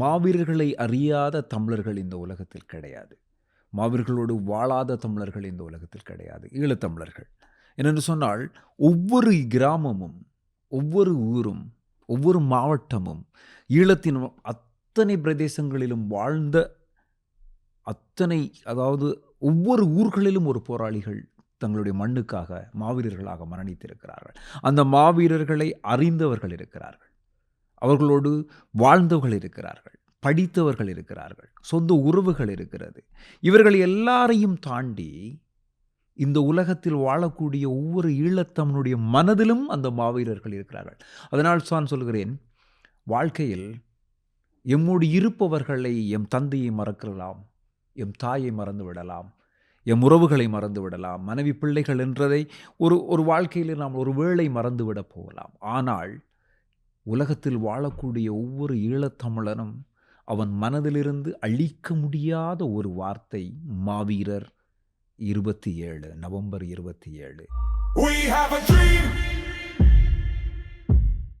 மாவீரர்களை அறியாத தமிழர்கள் இந்த உலகத்தில் கிடையாது. மாவீரர்களோடு வாழாத தமிழர்கள் இந்த உலகத்தில் கிடையாது. ஈழத்தமிழர்கள் என்னென்று சொன்னால் ஒவ்வொரு கிராமமும் ஒவ்வொரு ஊரும் ஒவ்வொரு மாவட்டமும் ஈழத்தின் அத்தனை பிரதேசங்களிலும் வாழ்ந்த அத்தனை அதாவது ஒவ்வொரு ஊர்களிலும் ஒரு போராளிகள் தங்களுடைய மண்ணுக்காக மாவீரர்களாக மரணித்திருக்கிறார்கள். அந்த மாவீரர்களை அறிந்தவர்கள் இருக்கிறார்கள். அவர்களோடு வாழ்ந்தவர்கள் இருக்கிறார்கள் படித்தவர்கள் இருக்கிறார்கள் சொந்த உறவுகள் இருக்கிறது. இவர்கள் எல்லாரையும் தாண்டி இந்த உலகத்தில் வாழக்கூடிய ஒவ்வொரு ஈழத்தவனுடைய மனதிலும் அந்த மாவீரர்கள் இருக்கிறார்கள். அதனால் தான் சொல்கிறேன் வாழ்க்கையில் எம்மோடு இருப்பவர்களை எம் தந்தையை மறக்கலாம் எம் தாயை மறந்து விடலாம் எம் உறவுகளை மறந்து விடலாம் மனைவி பிள்ளைகள் என்றதை ஒரு ஒரு வாழ்க்கையில் நாம் ஒரு வேளை மறந்துவிடப் போகலாம். ஆனால் உலகத்தில் வாழக்கூடிய ஒவ்வொரு ஈழத்தமிழனும் அவன் மனதிலிருந்து அழிக்க முடியாத ஒரு வார்த்தை மாவீரர் இருபத்தி ஏழு நவம்பர் இருபத்தி ஏழு.